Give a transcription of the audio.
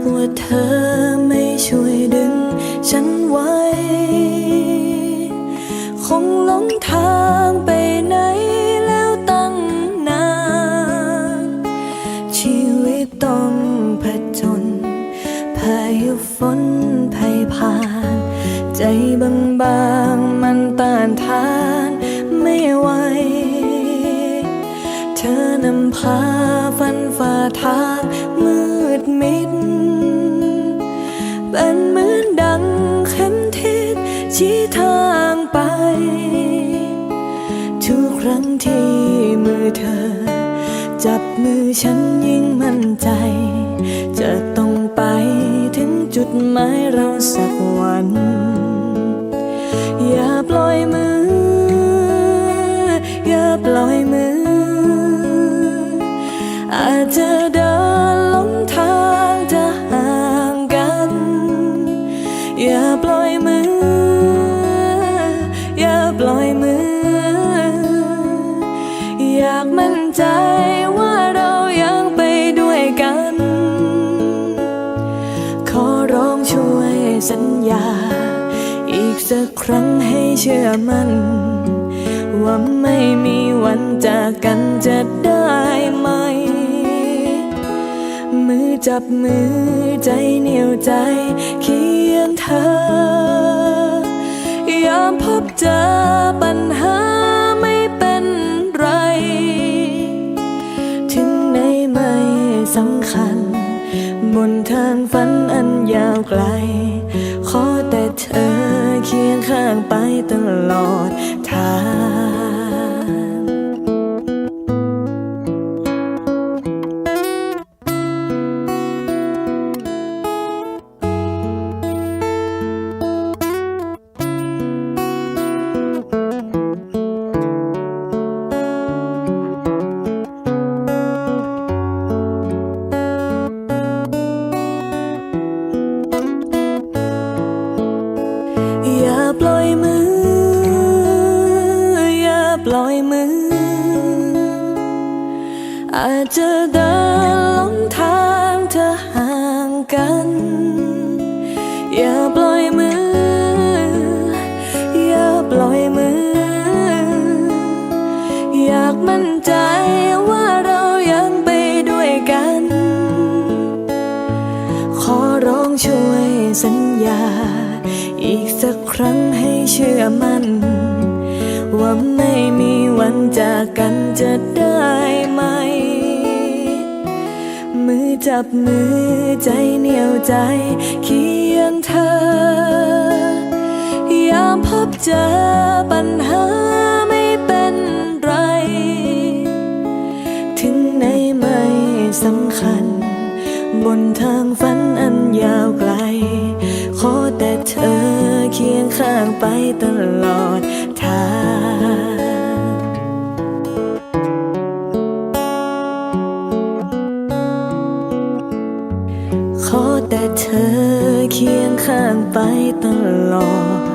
ากว่าเธอไม่ช่วยดึงฉันไว้ คงหลงทางไปไหนแล้วตั้งนาน ชีวิตต้องผจญพายุฝนภัยผ่าน ใจบางบางมันต้านทานไม่ไหว เธอนำพาฟันฝ่าทาง เป็นเหมือนดังเข็มทิศชี้ทางไป ทุกครั้งที่มือเธอ จับมือฉันยิ่งมั่นใจ จะต้องไปถึงจุดหมายเราสักวัน อย่าปล่อยมือ อย่าปล่อยมือ อาจจะเดิ อย่าปล่อยมือ อย่าปล่อยมือ อยากมั่นใจว่าเรายังไปด้วยกัน ขอร้องช่วยสัญญา อีกสักครั้งให้เชื่อมันว่าไม่มีวันจากกันจะได้ไหม มือจับมือ ใจเหนียวใจเคียงเธอยามพบเจอปัญหาไม่เป็นไร ถึงไหนไม่สำคัญ บนทางฝันอันยาวไกล ขอแต่เธอเคียงข้างไปต ปล่อยมือ อาจจะเดินหลงทางเธอห่างกัน อย่าปล่อยมือ อย่าปล่อยมือ อยากมั่นใจว่าเรายังไปด้วยกัน ขอร้องช่วยสัญญา อีกสักครั้งให้เชื่อมั่น ว่าไม่มีวันจากกันจะได้ไหม มือจับมือใจเหนียวใจเคียงเธอยามพบเจอปัญหาไม่เป็นไร ถึงไหนไม่สำคัญ บนทางฝันอันยาวไกล ขอแต่เธอเคียงข้างไปตลอด แต่เธอเคียงข้างไปตลอด